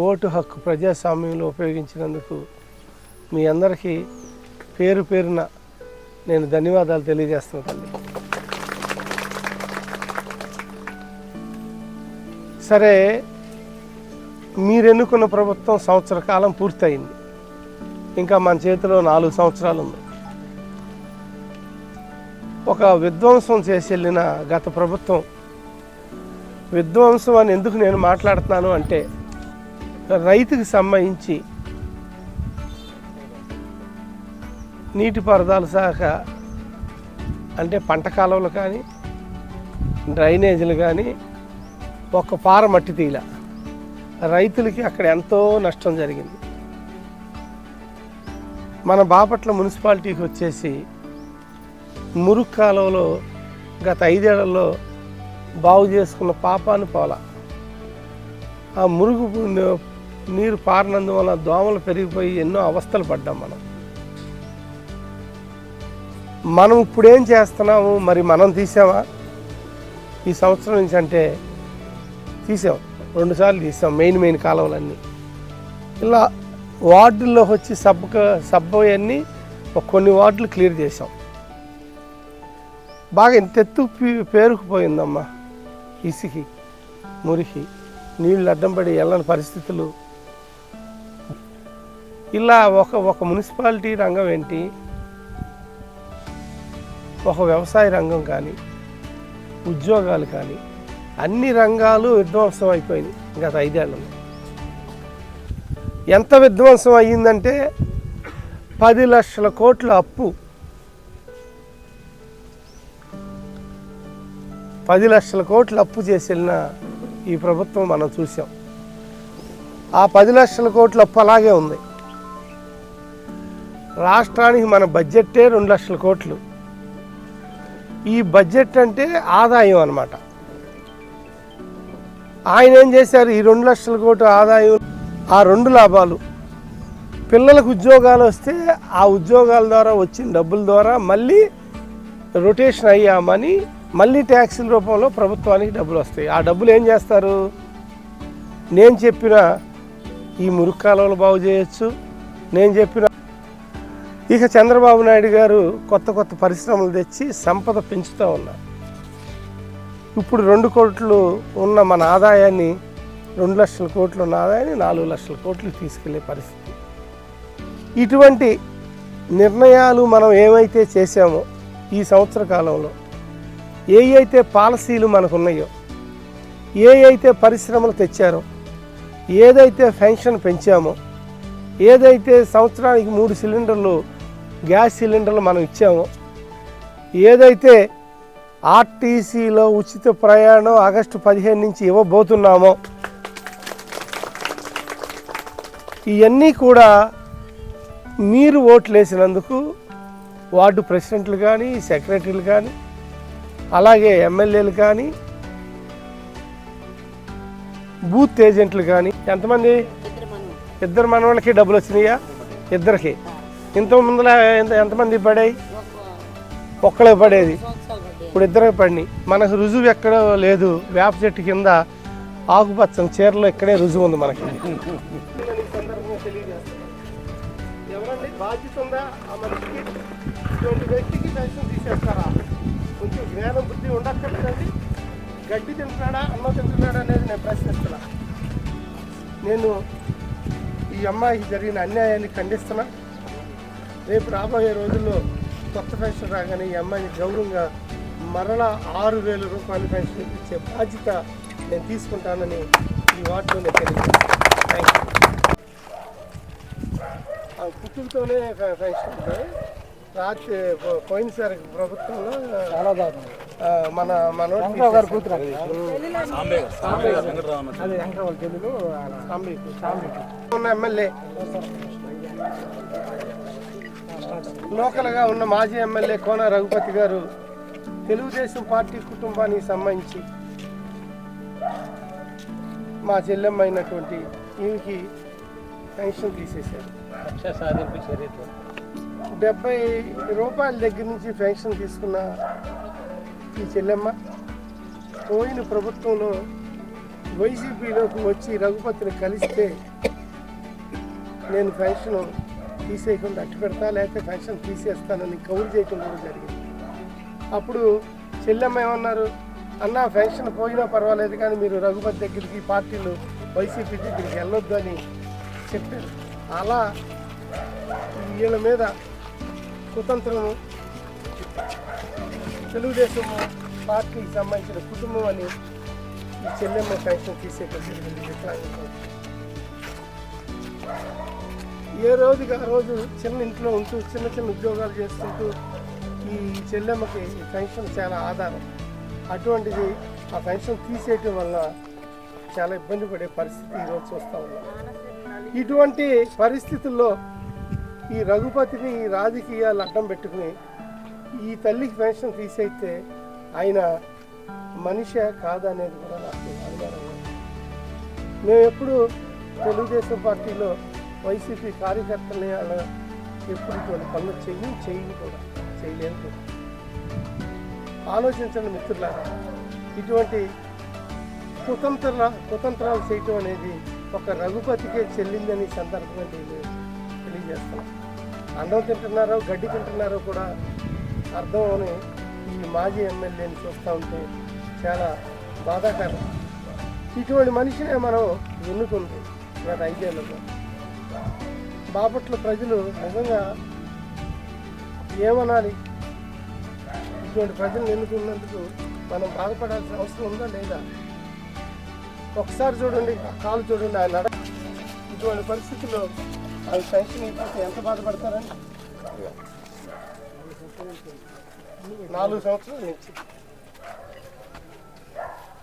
Vote హక్కు ప్రజాస్వామ్యంలో ఉపయోగించినందుకు మీ అందరికీ పేరు పేరున నేను ధన్యవాదాలు తెలియజేస్తున్నాను తల్లి. సరే మీరెన్నుకున్న ప్రభుత్వం సంవత్సర కాలం పూర్తయింది. ఇంకా మన చేతిలో నాలుగు సంవత్సరాలు ఉంది ఒక విధ్వంసం చేసి వెళ్ళిన గత ప్రభుత్వం విధ్వంసం అని ఎందుకు నేను మాట్లాడుతున్నాను అంటే రైతుకి సంబంధించి నీటిపారుదల శాఖ అంటే పంట కాలువలు కానీ డ్రైనేజీలు కానీ ఒక్క పార మట్టి తీల. రైతులకి అక్కడ ఎంతో నష్టం జరిగింది. మన బాపట్ల మున్సిపాలిటీకి వచ్చేసి మురుగు కాలువలో గత ఐదేళ్ళలో బాగు చేసుకున్న పాపాను పోల. ఆ మురుగు నీరు పారినందువల్ల దోమలు పెరిగిపోయి ఎన్నో అవస్థలు పడ్డాం మనం. మనం ఇప్పుడేం చేస్తున్నాము మరి మనం తీసామా ఈ సంవత్సరం నుంచి అంటే తీసాం. రెండుసార్లు తీసాం. మెయిన్ మెయిన్ కాలువలన్నీ. ఇలా వార్డుల్లో వచ్చి సబ్ సబ్ అన్నీ కొన్ని వార్డులు క్లియర్ చేసాం బాగా ఇంత ఎత్తు పేరుకుపోయిందమ్మా. ఇసుకి మురికి నీళ్ళు అడ్డం పడి వెళ్ళని పరిస్థితులు ఇలా ఒక ఒక మున్సిపాలిటీ రంగం ఏంటి? ఒక వ్యవసాయ రంగం కానీ ఉద్యోగాలు కానీ అన్ని రంగాలు విధ్వంసం అయిపోయినాయి గత ఐదేళ్ళలో. ఎంత విధ్వంసం అయ్యిందంటే పది లక్షల కోట్ల అప్పు. పది లక్షల కోట్లు అప్పు చేసి వెళ్ళిన ఈ ప్రభుత్వం మనం చూసాం. ఆ పది లక్షల కోట్ల అప్పు అలాగే ఉంది. రాష్ట్రానికి మన బడ్జెట్టే రెండు లక్షల కోట్లు. ఈ బడ్జెట్ అంటే ఆదాయం అనమాట ఆయన ఏం చేశారు? ఈ రెండు లక్షల కోట్ల ఆదాయం ఆ రెండు లాభాలు. పిల్లలకు ఉద్యోగాలు వస్తే ఆ ఉద్యోగాల ద్వారా వచ్చిన డబ్బుల ద్వారా మళ్ళీ రొటేషన్ అయ్యామని మళ్ళీ ట్యాక్సుల రూపంలో ప్రభుత్వానికి డబ్బులు వస్తాయి. ఆ డబ్బులు ఏం చేస్తారు? నేను చెప్పిన ఈ మురుగు బాగు చేయొచ్చు. నేను చెప్పిన ఇక చంద్రబాబు నాయుడు గారు కొత్త కొత్త పరిశ్రమలు తెచ్చి సంపద పెంచుతూ ఉన్నారు. ఇప్పుడు రెండు కోట్లు ఉన్న మన ఆదాయాన్ని రెండు లక్షల కోట్లు ఉన్న ఆదాయాన్ని నాలుగు లక్షల కోట్లు తీసుకెళ్ళే పరిస్థితి. ఇటువంటి నిర్ణయాలు మనం ఏమైతే చేశామో ఈ సంవత్సర కాలంలో ఏ అయితే పాలసీలు మనకు ఉన్నాయో ఏ అయితే పరిశ్రమలు తెచ్చారో ఏదైతే పెన్షన్ పెంచామో ఏదైతే సంవత్సరానికి మూడు సిలిండర్లు గ్యాస్ సిలిండర్లు మనం ఇచ్చామో ఏదైతే ఆర్టీసీలో ఉచిత ప్రయాణం ఆగస్టు పదిహేను నుంచి ఇవ్వబోతున్నామో ఇవన్నీ కూడా మీరు ఓట్లు వేసినందుకు వార్డు ప్రెసిడెంట్లు కానీ సెక్రటరీలు కానీ అలాగే ఎమ్మెల్యేలు కానీ బూత్ ఏజెంట్లు కానీ ఎంతమంది ఇద్దరు మనవాళ్ళకి డబ్బులు వచ్చినాయా? ఇద్దరికి. ఇంత ముందుల ఎంత- ఎంతమంది పడాయి? ఒక్కడే పడేది. ఇప్పుడు ఇద్దరికి పడినాయి. మనకు రుజువు ఎక్కడ లేదు. వేప చెట్టు కింద ఆకుపచ్చని చీరలో ఇక్కడే రుజువు ఉంది మనకి. బాధ్యత ఉందా? ఆ మనిషికి? ఇటువంటి వ్యక్తికి పెన్షన్ తీసేస్తారా? కొంచెం జ్ఞానం బుద్ధి ఉండక్కర్లేదండి. గడ్డి తింటున్నాడా? అన్నం తింటున్నాడా అనేది నేను ప్రశ్నిస్తున్నా. నేను అమ్మాయికి జరిగిన అన్యాయాన్ని ఖండిస్తున్నా. రేపు రాబోయే రోజుల్లో కొత్త పెన్షన్ రాగానే ఈ అమ్మాయిని గౌరవంగా మరలా ఆరు వేల రూపాయల పెన్షన్ ఇచ్చే బాధ్యత నేను తీసుకుంటానని ఈ వార్డులో నేను తెలియజేస్తాను థ్యాంక్ యూ ఆ పుట్టుకతోనే పెన్షన్ రాత్రి పోయినసారి ప్రభుత్వంలో చాలా బాగుంది మన మనోడు వెంకటరావు గారు కూతురు. ఉన్న ఎమ్మెల్యే. లోకల్గా ఉన్న మాజీ ఎమ్మెల్యే కోన రఘుపతి గారు తెలుగుదేశం పార్టీ కుటుంబానికి సంబంధించి మా చెల్లెమ్మ అయినటువంటి ఈమెకి పెన్షన్ తీసేశారు. డెబ్బై రూపాయల దగ్గర నుంచి పెన్షన్ తీసుకున్న ఈ చెల్లెమ్మ పోయిన ప్రభుత్వంలో వైసీపీలోకి వచ్చి రఘుపతిని కలిస్తే నేను పెన్షన్ తీసేయకుండా అట్టు పెడతా లేకపోతే ఫ్యాక్షన్ తీసేస్తానని కౌలు చేయటం కూడా జరిగింది. అప్పుడు చెల్లెమ్మ ఏమన్నారు? అన్న పెన్షన్ పోయినా పర్వాలేదు కానీ మీరు రఘుపతి దగ్గరికి పార్టీలు వైసీపీ దగ్గరికి వెళ్ళొద్దు అని చెప్పారు. అలా వీళ్ళ మీద కుతంత్రము తెలుగుదేశం పార్టీకి సంబంధించిన కుటుంబం అని ఈ చెల్లెమ్మ పెన్షన్ తీసేటప్పుడు జరిగింది. ఏ రోజుకి ఆ రోజు చిన్న ఇంట్లో ఉంటూ చిన్న చిన్న ఉద్యోగాలు చేసుకుంటూ ఈ చెల్లెమ్మకి ఈ పెన్షన్ చాలా ఆధారం. అటువంటిది ఆ పెన్షన్ తీసేయటం వల్ల చాలా ఇబ్బంది పడే పరిస్థితి ఈరోజు చూస్తూ ఉన్నాం. ఇటువంటి పరిస్థితుల్లో ఈ రఘుపతిని ఈ రాజకీయాలు అడ్డం పెట్టుకుని ఈ తల్లికి పెన్షన్ తీసేస్తే ఆయన మనిషి కాదనేది కూడా నాకు అనుమానం మేము ఎప్పుడు తెలుగుదేశం పార్టీలో వైసీపీ కార్యకర్తలని అలా ఎప్పుడు కొన్ని పనులు చెయ్యి చెయ్యి కూడా చేయలేము కూడా ఆలోచించండి మిత్రులారా ఇటువంటి కుతంత్ర కుతంత్రాలు చేయటం అనేది ఒక రఘుపతికే చెల్లిందని సందర్భంగా తెలియజేస్తున్నాం. అన్నం తింటున్నారో గడ్డి తింటున్నారో కూడా అర్థం అని ఈ మాజీ ఎమ్మెల్యేని చూస్తూ ఉంటే చాలా బాధాకరం. ఇటువంటి మనిషినే మనం ఎన్నుకుంది గత ఐదేళ్ళలో. బాపట్ల ప్రజలు నిజంగా ఏమనాలి? ఇటువంటి ప్రజలను ఎన్నుకున్నందుకు మనం బాధపడాల్సిన అవసరం ఉందా లేదా? ఒకసారి చూడండి కాలు చూడండి ఆయన నడ ఇటువంటి పరిస్థితుల్లో వాళ్ళు పెన్షన్ ఇవ్వకపోతే ఎంత బాధపడతారని నాలుగు సంవత్సరాలు నుంచి